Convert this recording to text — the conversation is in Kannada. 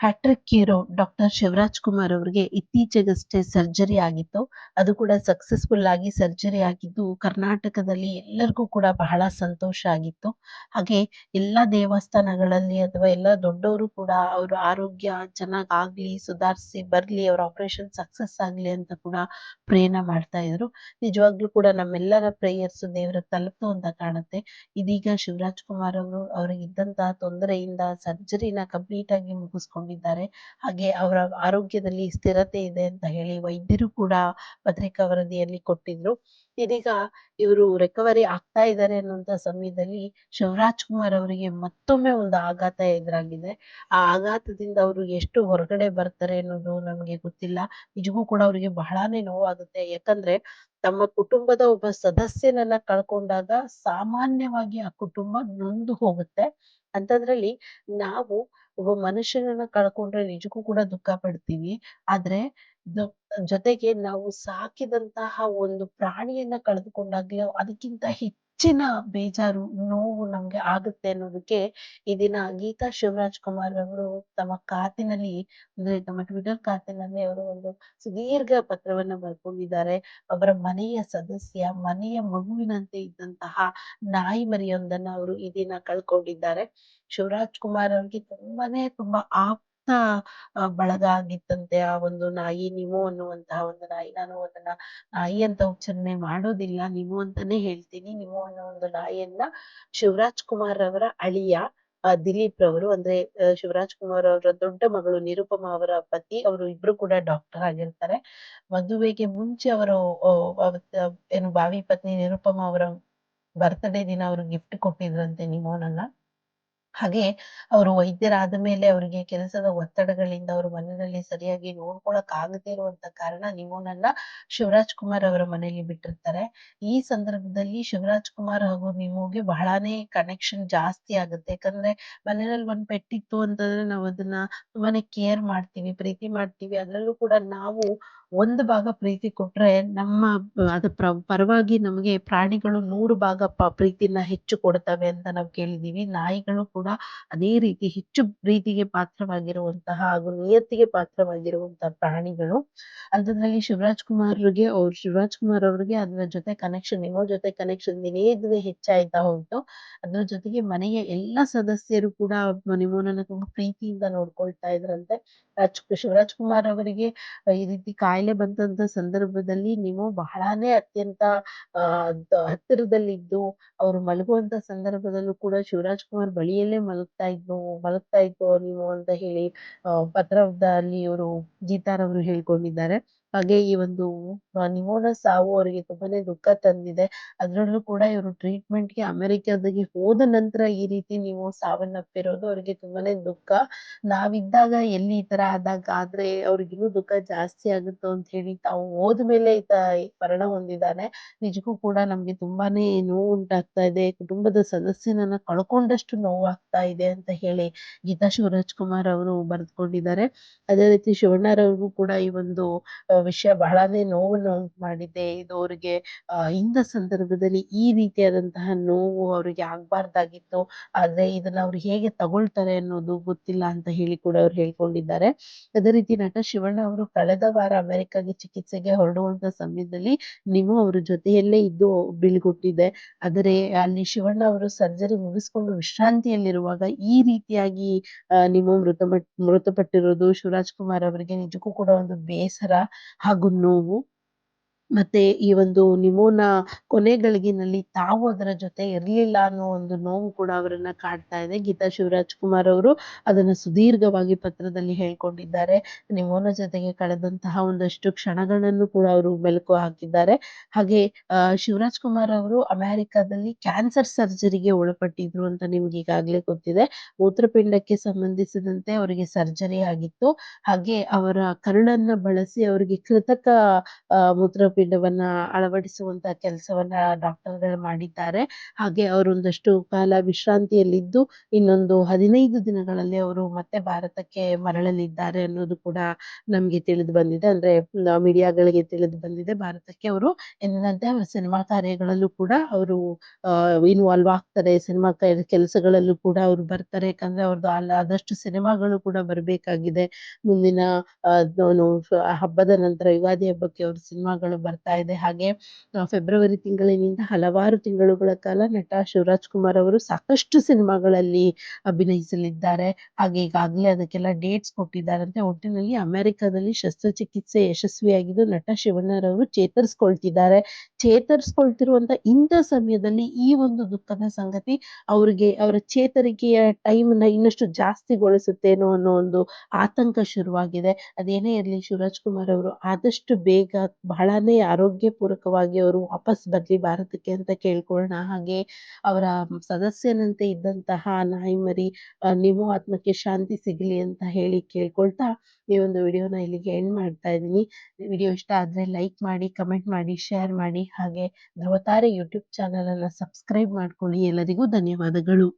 hat trick hero doctor Shivaraj Kumar ಅವರಿಗೆ ಇತ್ತೀಚೆಗಷ್ಟೇ ಸರ್ಜರಿ ಆಗಿತ್ತು. ಅದು ಕೂಡ ಸಕ್ಸಸ್ಫುಲ್ ಆಗಿ ಸರ್ಜರಿ ಆಗಿದ್ದು ಕರ್ನಾಟಕದಲ್ಲಿ ಎಲ್ಲರಿಗೂ ಕೂಡ ಬಹಳ ಸಂತೋಷ ಆಗಿತ್ತು. ಹಾಗೆ ಎಲ್ಲ ದೇವಸ್ಥಾನಗಳಲ್ಲಿ ಅಥವಾ ಎಲ್ಲ ದೊಡ್ಡವರು ಕೂಡ ಅವ್ರ ಆರೋಗ್ಯ ಚೆನ್ನಾಗ್ ಆಗ್ಲಿ, ಸುಧಾರಿಸಿ, ಬರ್ಲಿ, ಅವ್ರ ಆಪರೇಷನ್ ಸಕ್ಸಸ್ ಆಗ್ಲಿ ಅಂತ ಕೂಡ ಪ್ರೇರಣೆ ಮಾಡ್ತಾ ಇದ್ರು. ನಿಜವಾಗ್ಲೂ ಕೂಡ ನಮ್ಮೆಲ್ಲರ ಪ್ರೇಯರ್ಸ್ ದೇವರ ತಲುಪು ಅಂತ ಕಾಣುತ್ತೆ. ಇದೀಗ ಶಿವರಾಜ್ ಕುಮಾರ್ ಅವರು ಅವ್ರಿಗೆ ಇದ್ದಂತಹ ತೊಂದರೆಯಿಂದ ಸರ್ಜರಿನ ಕಂಪ್ಲೀಟ್ ಆಗಿ ಮುಗಿಸ್ಕೊಂಡಿದ್ದಾರೆ ಹಾಗೆ ಅವರ ಆರೋಗ್ಯದಲ್ಲಿ ಸ್ಥಿರತೆ ಇದೆ ಅಂತ ಹೇಳಿ ವೈದ್ಯರು ಕೂಡ ಪತ್ರಿಕಾ ವರದಿಯಲ್ಲಿ ಕೊಟ್ಟಿದ್ರು. ಇದೀಗ ಇವರು ರಿಕವರಿ ಆಗ್ತಾ ಇದ್ದಾರೆ ಅನ್ನುವಂತ ಸಮಯದಲ್ಲಿ ಶಿವರಾಜ್ ಕುಮಾರ್ ಅವರಿಗೆ ಮತ್ತೊಮ್ಮೆ ಒಂದು ಆಘಾತ ಎದುರಾಗಿದೆ. ಆ ಆಘಾತದಿಂದ ಅವರು ಎಷ್ಟು ಹೊರಗಡೆ ಬರ್ತಾರೆ ಅನ್ನೋದು ನಮ್ಗೆ ಗೊತ್ತಿಲ್ಲ. ನಿಜಕ್ಕೂ ಕೂಡ ಅವರಿಗೆ ಬಹಳನೇ ನೋವಾಗುತ್ತೆ. ಯಾಕಂದ್ರೆ ತಮ್ಮ ಕುಟುಂಬದ ಒಬ್ಬ ಸದಸ್ಯನನ್ನ ಕಳ್ಕೊಂಡಾಗ ಸಾಮಾನ್ಯವಾಗಿ ಆ ಕುಟುಂಬ ನೊಂದು ಹೋಗುತ್ತೆ. ಅಂತದ್ರಲ್ಲಿ ನಾವು ಒಬ್ಬ ಮನುಷ್ಯನನ್ನ ಕಳ್ಕೊಂಡ್ರೆ ನಿಜಕ್ಕೂ ಕೂಡ ದುಃಖ ಪಡ್ತೀವಿ. ಆದ್ರೆ ಜೊತೆಗೆ ನಾವು ಸಾಕಿದಂತಹ ಒಂದು ಪ್ರಾಣಿಯನ್ನ ಕಳೆದುಕೊಂಡಾಗ್ಲೂ ಅದಕ್ಕಿಂತ ಹೆಚ್ಚಿನ ಬೇಜಾರು ನೋವು ನಮ್ಗೆ ಆಗುತ್ತೆ ಅನ್ನೋದಕ್ಕೆ ಈ ದಿನ ಗೀತಾ ಶಿವರಾಜ್ ಕುಮಾರ್ ಅವರು ತಮ್ಮ ಖಾತೆನಲ್ಲಿ ಅಂದ್ರೆ ತಮ್ಮ ಟ್ವಿಟರ್ ಖಾತೆನಲ್ಲಿ ಅವರು ಒಂದು ಸುದೀರ್ಘ ಪತ್ರವನ್ನ ಬರ್ಕೊಂಡಿದ್ದಾರೆ. ಅವರ ಮನೆಯ ಸದಸ್ಯ, ಮನೆಯ ಮಗುವಿನಂತೆ ಇದ್ದಂತಹ ನಾಯಿ ಮರಿಯೊಂದನ್ನ ಅವರು ಈ ದಿನ ಕಳ್ಕೊಂಡಿದ್ದಾರೆ. ಶಿವರಾಜ್ ಕುಮಾರ್ ಅವ್ರಿಗೆ ತುಂಬಾನೇ ತುಂಬಾ ಆಪ್ತ ಆ, ಬಳಗ ಆಗಿತ್ತಂತೆ ಆ ಒಂದು ನಾಯಿ ನಿಮೋ ಅನ್ನುವಂತಹ ಒಂದು ನಾಯಿ ನಾನು ಅದನ್ನ ನಾಯಿ ಅಂತ ಉಚ್ಚಾರಣೆ ಮಾಡೋದಿಲ್ಲ ನಿಮೋ ಅಂತಾನೆ ಹೇಳ್ತೀನಿ. ನಿಮೋ ಅನ್ನೋ ಒಂದು ನಾಯಿಯನ್ನ ಶಿವರಾಜ್ ಕುಮಾರ್ ಅವರ ಅಳಿಯ ದಿಲೀಪ್ ರವರು ಅಂದ್ರೆ ಶಿವರಾಜ್ ಕುಮಾರ್ ಅವರ ದೊಡ್ಡ ಮಗಳು ನಿರುಪಮಾ ಅವರ ಪತಿ ಅವರು ಇಬ್ರು ಕೂಡ ಡಾಕ್ಟರ್ ಆಗಿರ್ತಾರೆ. ಮದುವೆಗೆ ಮುಂಚೆ ಅವರು ಏನು ಭಾವಿ ಪತ್ನಿ ನಿರುಪಮಾ ಅವರ ಬರ್ತ್ಡೇ ದಿನ ಅವರು ಗಿಫ್ಟ್ ಕೊಟ್ಟಿದ್ರಂತೆ ನಿಮೋನನ್ನ ಹಾಗೆ ಅವರು ವೈದ್ಯರಾದ ಮೇಲೆ ಅವರಿಗೆ ಕೆಲಸದ ಒತ್ತಡಗಳಿಂದ ಅವರು ಮನೆಯಲ್ಲಿ ಸರಿಯಾಗಿ ನೋಡ್ಕೊಳಕ್ ಆಗದೆ ಇರುವಂತ ಕಾರಣ ನಿಮೋನನ್ನ ಶಿವರಾಜ್ ಕುಮಾರ್ ಅವರ ಮನೆಯಲ್ಲಿ ಬಿಟ್ಟಿರ್ತಾರೆ. ಈ ಸಂದರ್ಭದಲ್ಲಿ ಶಿವರಾಜ್ ಕುಮಾರ್ ಹಾಗೂ ನಿಮೋಗೆ ಬಹಳಾನೇ ಕನೆಕ್ಷನ್ ಜಾಸ್ತಿ ಆಗುತ್ತೆ. ಯಾಕಂದ್ರೆ ಮನೆಯಲ್ಲಿ ಒಂದ್ ಪೆಟ್ಟಿತ್ತು ಅಂತಂದ್ರೆ ನಾವು ಅದನ್ನ ತುಂಬಾನೇ ಕೇರ್ ಮಾಡ್ತೀವಿ, ಪ್ರೀತಿ ಮಾಡ್ತೀವಿ. ಅದ್ರಲ್ಲೂ ಕೂಡ ನಾವು ಒಂದು ಭಾಗ ಪ್ರೀತಿ ಕೊಟ್ರೆ ನಮ್ಮ ಅದು ಪ್ರ- ಪರವಾಗಿ ನಮಗೆ ಪ್ರಾಣಿಗಳು ನೂರು ಭಾಗ ಪ ಪ್ರೀತಿನ ಹೆಚ್ಚು ಕೊಡ್ತವೆ ಅಂತ ನಾವು ಕೇಳಿದೀವಿ. ನಾಯಿಗಳು ಕೂಡ ಅದೇ ರೀತಿ ಹೆಚ್ಚು ಪ್ರೀತಿಗೆ ಪಾತ್ರವಾಗಿರುವಂತಹ ಹಾಗೂ ನಿಯತ್ತಿಗೆ ಪಾತ್ರವಾಗಿರುವಂತಹ ಪ್ರಾಣಿಗಳು. ಅಂಥದ್ರಲ್ಲಿ ಶಿವರಾಜ್ ಕುಮಾರ್ಗೆ ಅವ್ರು ಶಿವರಾಜ್ ಕುಮಾರ್ ಅವ್ರಿಗೆ ಅದ್ರ ಜೊತೆ ಕನೆಕ್ಷನ್ ನಿಮ್ಮ ಜೊತೆ ಕನೆಕ್ಷನ್ ದಿನೇ ದಿನೇ ಹೆಚ್ಚಾಯ್ತಾ ಹೋಯ್ತು ಅದ್ರ ಜೊತೆಗೆ ಮನೆಯ ಎಲ್ಲಾ ಸದಸ್ಯರು ಕೂಡ ನಿಮೋನನ್ನ ತುಂಬಾ ಪ್ರೀತಿಯಿಂದ ನೋಡ್ಕೊಳ್ತಾ ಇದ್ರಂತೆ. ರಾಜ್ ಶಿವರಾಜ್ ಕುಮಾರ್ ಅವರಿಗೆ ಈ ರೀತಿ ಕಾಯಿಲೆ ಬಂದಂತ ಸಂದರ್ಭದಲ್ಲಿ ನೀವು ಬಹಳಾನೇ ಅತ್ಯಂತ ಹತ್ತಿರದಲ್ಲಿದ್ದು, ಅವರು ಮಲಗುವಂತ ಸಂದರ್ಭದಲ್ಲೂ ಕೂಡ ಶಿವರಾಜ್ ಕುಮಾರ್ ಬಳಿಯಲ್ಲೇ ಮಲಗ್ತಾ ಇದ್ರು ಮಲಗ್ತಾ ಇದ್ರು ನೀವು ಅಂತ ಹೇಳಿ ಪತ್ರದಲ್ಲಿ ಇವರು ಗೀತಾರವರು ಹೇಳ್ಕೊಂಡಿದ್ದಾರೆ. ಹಾಗೆ ಈ ಒಂದು ನಿಮೋನ ಸಾವು ಅವರಿಗೆ ತುಂಬಾನೇ ದುಃಖ ತಂದಿದೆ. ಅದರಲ್ಲೂ ಕೂಡ ಇವರು ಟ್ರೀಟ್ಮೆಂಟ್ಗೆ ಅಮೆರಿಕದಾಗೆ ಹೋದ ನಂತರ ಈ ರೀತಿ ನೀವು ಸಾವನ್ನಪ್ಪಿರೋದು ಅವರಿಗೆ ತುಂಬಾನೇ ದುಃಖ. ನಾವಿದ್ದಾಗ ಎಲ್ಲಿ ಈ ತರ ಆದಾಗ ಆದ್ರೆ ಅವ್ರಿಗಿನ್ನೂ ದುಃಖ ಜಾಸ್ತಿ ಆಗುತ್ತೋ ಅಂತ ಹೇಳಿ ತಾವು ಹೋದ್ಮೇಲೆ ಈತ ಮರಣ ಹೊಂದಿದ್ದಾನೆ. ನಿಜಕ್ಕೂ ಕೂಡ ನಮ್ಗೆ ತುಂಬಾನೇ ನೋವು ಉಂಟಾಗ್ತಾ ಇದೆ. ಕುಟುಂಬದ ಸದಸ್ಯನನ್ನ ಕಳ್ಕೊಂಡಷ್ಟು ನೋವಾಗ್ತಾ ಇದೆ ಅಂತ ಹೇಳಿ ಗೀತಾ ಶಿವರಾಜ್ ಕುಮಾರ್ ಅವರು ಬರೆದುಕೊಂಡಿದ್ದಾರೆ. ಅದೇ ರೀತಿ ಶಿವಣ್ಣರವ್ರಿಗೂ ಕೂಡ ಈ ಒಂದು ವಿಷಯ ಬಹಳನೇ ನೋವನ್ನು ಉಂಟು ಮಾಡಿದೆ. ಇದು ಅವ್ರಿಗೆ ಅಹ್ ಸಂದರ್ಭದಲ್ಲಿ ಈ ರೀತಿಯಾದಂತಹ ನೋವು ಅವರಿಗೆ ಆಗ್ಬಾರ್ದಾಗಿತ್ತು. ಆದ್ರೆ ಇದನ್ನ ಅವ್ರು ಹೇಗೆ ತಗೊಳ್ತಾರೆ ಅನ್ನೋದು ಗೊತ್ತಿಲ್ಲ ಅಂತ ಹೇಳಿ ಕೂಡ ಅವ್ರು ಹೇಳ್ಕೊಂಡಿದ್ದಾರೆ. ಅದೇ ರೀತಿ ನಟ ಶಿವಣ್ಣ ಅವರು ಕಳೆದ ವಾರ ಅಮೆರಿಕಾಗೆ ಚಿಕಿತ್ಸೆಗೆ ಹೊರಡುವಂತ ಸಮಯದಲ್ಲಿ ನೀವು ಅವ್ರ ಜೊತೆಯಲ್ಲೇ ಇದ್ದು ಬೀಳ್ಕೊಟ್ಟಿದೆ. ಆದರೆ ಅಲ್ಲಿ ಶಿವಣ್ಣ ಅವರು ಸರ್ಜರಿ ಮುಗಿಸ್ಕೊಂಡು ವಿಶ್ರಾಂತಿಯಲ್ಲಿರುವಾಗ ಈ ರೀತಿಯಾಗಿ ನಿಮ್ಮ ಮೃತ ಮೃತಪಟ್ಟಿರೋದು ಶಿವರಾಜ್ ಕುಮಾರ್ ಅವರಿಗೆ ನಿಜಕ್ಕೂ ಕೂಡ ಒಂದು ಬೇಸರ ಹಾಗೂ ನೋವು ಮತ್ತೆ ಈ ಒಂದು ನಿಮೋನ ಕೊನೆ ಗಳಿಗೆನಲ್ಲಿ ತಾವು ಅದರ ಜೊತೆ ಇರ್ಲಿಲ್ಲ ಅನ್ನೋ ಒಂದು ನೋವು ಕೂಡ ಅವರನ್ನ ಕಾಡ್ತಾ ಇದೆ. ಗೀತಾ ಶಿವರಾಜ್ ಕುಮಾರ್ ಅವರು ಅದನ್ನ ಸುದೀರ್ಘವಾಗಿ ಪತ್ರದಲ್ಲಿ ಹೇಳ್ಕೊಂಡಿದ್ದಾರೆ. ನಿಮೋನ ಜೊತೆಗೆ ಕಳೆದಂತಹ ಒಂದಷ್ಟು ಕ್ಷಣಗಳನ್ನು ಕೂಡ ಅವರು ಮೆಲುಕು ಹಾಕಿದ್ದಾರೆ. ಹಾಗೆ ಶಿವರಾಜ್ ಕುಮಾರ್ ಅವರು ಅಮೆರಿಕದಲ್ಲಿ ಕ್ಯಾನ್ಸರ್ ಸರ್ಜರಿಗೆ ಒಳಪಟ್ಟಿದ್ರು ಅಂತ ನಿಮ್ಗೆ ಈಗಾಗ್ಲೇ ಗೊತ್ತಿದೆ. ಮೂತ್ರಪಿಂಡಕ್ಕೆ ಸಂಬಂಧಿಸಿದಂತೆ ಅವರಿಗೆ ಸರ್ಜರಿ ಆಗಿತ್ತು. ಹಾಗೆ ಅವರ ಕರುಳನ್ನ ಬಳಸಿ ಅವರಿಗೆ ಕೃತಕ ಮೂತ್ರ ಮೂತ್ರಪಿಂಡವನ್ನ ಅಳವಡಿಸುವಂತ ಕೆಲಸವನ್ನ ಡಾಕ್ಟರ್ ಮಾಡಿದ್ದಾರೆ. ಹಾಗೆ ಅವರೊಂದಷ್ಟು ಕಾಲ ವಿಶ್ರಾಂತಿಯಲ್ಲಿದ್ದು, ಇನ್ನೊಂದು 15 ದಿನಗಳಲ್ಲಿ ಅವರು ಮತ್ತೆ ಭಾರತಕ್ಕೆ ಮರಳಲಿದ್ದಾರೆ ಅನ್ನೋದು ಕೂಡ ನಮ್ಗೆ ತಿಳಿದು ಬಂದಿದೆ. ಅಂದ್ರೆ ಮೀಡಿಯಾಗಳಿಗೆ ತಿಳಿದು ಬಂದಿದೆ. ಭಾರತಕ್ಕೆ ಅವರು ಎಂದಿನಂತೆ ಅವರ ಸಿನಿಮಾ ಕಾರ್ಯಗಳಲ್ಲೂ ಕೂಡ ಅವರು ಇನ್ವಾಲ್ವ್ ಆಗ್ತಾರೆ. ಸಿನಿಮಾ ಕೆಲಸಗಳಲ್ಲೂ ಕೂಡ ಅವ್ರು ಬರ್ತಾರೆ. ಯಾಕಂದ್ರೆ ಅವ್ರದ್ದು ಆದಷ್ಟು ಸಿನಿಮಾಗಳು ಕೂಡ ಬರ್ಬೇಕಾಗಿದೆ. ಮುಂದಿನ ಹಬ್ಬದ ನಂತರ ಯುಗಾದಿ ಹಬ್ಬಕ್ಕೆ ಅವ್ರ ಸಿನಿಮಾಗಳು ಬರ್ತಾ ಇದೆ. ಹಾಗೆ ಫೆಬ್ರವರಿ ತಿಂಗಳಿನಿಂದ ಹಲವಾರು ತಿಂಗಳುಗಳ ಕಾಲ ನಟ ಶಿವರಾಜ್ ಕುಮಾರ್ ಅವರು ಸಾಕಷ್ಟು ಸಿನಿಮಾಗಳಲ್ಲಿ ಅಭಿನಯಿಸಲಿದ್ದಾರೆ. ಹಾಗೆ ಈಗಾಗಲೇ ಅದಕ್ಕೆಲ್ಲ ಡೇಟ್ಸ್ ಕೊಟ್ಟಿದ್ದಾರಂತೆ. ಒಟ್ಟಿನಲ್ಲಿ ಅಮೆರಿಕದಲ್ಲಿ ಶಸ್ತ್ರಚಿಕಿತ್ಸೆ ಯಶಸ್ವಿಯಾಗಿದ್ದು ನಟ ಶಿವಣ್ಣರವರು ಚೇತರಿಸ್ಕೊಳ್ತಿದ್ದಾರೆ. ಚೇತರಿಸ್ಕೊಳ್ತಿರುವಂತ ಇಂಥ ಸಮಯದಲ್ಲಿ ಈ ಒಂದು ದುಃಖದ ಸಂಗತಿ ಅವ್ರಿಗೆ, ಅವರ ಚೇತರಿಕೆಯ ಟೈಮ್ನ ಇನ್ನಷ್ಟು ಜಾಸ್ತಿಗೊಳಿಸುತ್ತೇನೋ ಅನ್ನೋ ಒಂದು ಆತಂಕ ಶುರುವಾಗಿದೆ. ಅದೇನೇ ಇರಲಿ, ಶಿವರಾಜ್ ಕುಮಾರ್ ಅವರು ಆದಷ್ಟು ಬೇಗ ಬಹಳನೇ ಆರೋಗ್ಯಪೂರ್ವಕವಾಗಿ ಅವರು ವಾಪಸ್ ಬರ್ಲಿ ಭಾರತಕ್ಕೆ ಅಂತ ಕೇಳ್ಕೊಳ್ಳೋಣ. ಹಾಗೆ ಅವರ ಸದಸ್ಯನಂತೆ ಇದ್ದಂತಹ ನಾಯಿ ಮರಿ ನಿಮೋ ಆತ್ಮಕ್ಕೆ ಶಾಂತಿ ಸಿಗಲಿ ಅಂತ ಹೇಳಿ ಕೇಳ್ಕೊಳ್ತಾ ಈ ಒಂದು ವಿಡಿಯೋನ ಇಲ್ಲಿಗೆ ಎಂಡ್ ಮಾಡ್ತಾ ಇದ್ದೀನಿ. ವಿಡಿಯೋ ಇಷ್ಟ ಆದ್ರೆ ಲೈಕ್ ಮಾಡಿ, ಕಮೆಂಟ್ ಮಾಡಿ, ಶೇರ್ ಮಾಡಿ. ಹಾಗೆ ಧ್ರುವತಾರೆ ಯೂಟ್ಯೂಬ್ ಚಾನಲ್ ಅನ್ನ ಸಬ್ಸ್ಕ್ರೈಬ್ ಮಾಡ್ಕೊಳ್ಳಿ. ಎಲ್ಲರಿಗೂ ಧನ್ಯವಾದಗಳು.